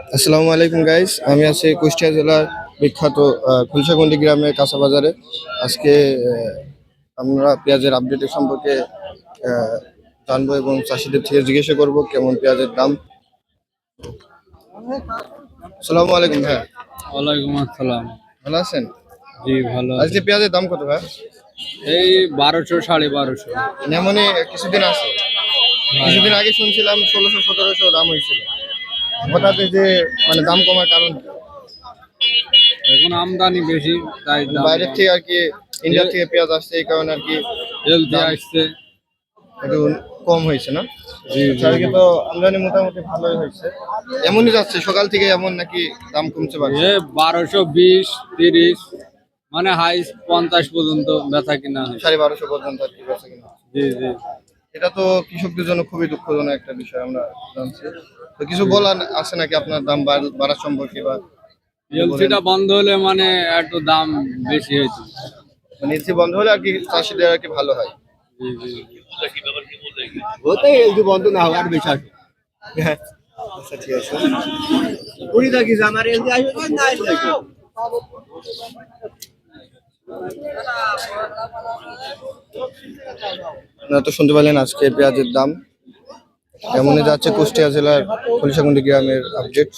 আসসালামু আলাইকুম গাইস আমি আছি কুষ্টিয়া জেলার বিখ্যাত আহ, খুলশাগন্ডি গ্রামের কাঁচা বাজারে। আজকে আমরা পেঁয়াজের আপডেটের সম্পর্কে জানব এবং চাষিদের থেকে জিজ্ঞাসা করব কেমন পেঁয়াজের দাম। আসসালামু আলাইকুম হ্যাঁ ওয়ালাইকুম আসসালাম। ভালো আছেন? জি ভালো আজকে পেঁয়াজের দাম কত ভাই? এই বারোশো সাড়ে বারোশো। এমনই কিছুদিন আছে কিছুদিন আগে শুনছিলাম ষোলোশো সতেরোশো দাম হয়েছিল। হঠাৎ যে মানে দাম কমার কারণ এখন আমদানি বেশি তাই বাইরের থেকে আর কি ইন্ডিয়া থেকে পেঁয়াজ আসছে এই কারণে আর কি দাম- আসছে। একটু কম হয়েছে না? জি তো আমদানি মোটামুটি ভালোই হয়েছে। এমনই যাচ্ছে সকাল থেকে এমন নাকি দাম কমছে পারছে বারোশো বিশ তিরিশ মানে হাই পঞ্চাশ পর্যন্ত বেচা কিনা সাড়ে বারোশো পর্যন্ত আর কি বেচা কিনা জি জি। এটা তো কৃষকদের জন্য খুবই দুঃখজনক একটা বিষয় আমরা জানছি। তো কিছু বলার আছে নাকি আপনার দাম বাড়- বাড়ার সম্পর্কে বা এলসিটা বন্ধ হলে মানে একটু দাম বেশি হয়েছে মানে এলসি বন্ধ হলে আর কি চাষিদের আর কি ভালো হয়? জি জি। বন্ধ না হয় আর বেশি আসবে আচ্ছা ঠিক আছে। কুড়ি থাকিস আমার এলদি আসবে না আসবে। তো শুনতে পারলেন আজকে পেঁয়াজের দাম। এমনই যাচ্ছে কুষ্টিয়া জেলার খলিশাগুন্ডি গ্রামের আপডেট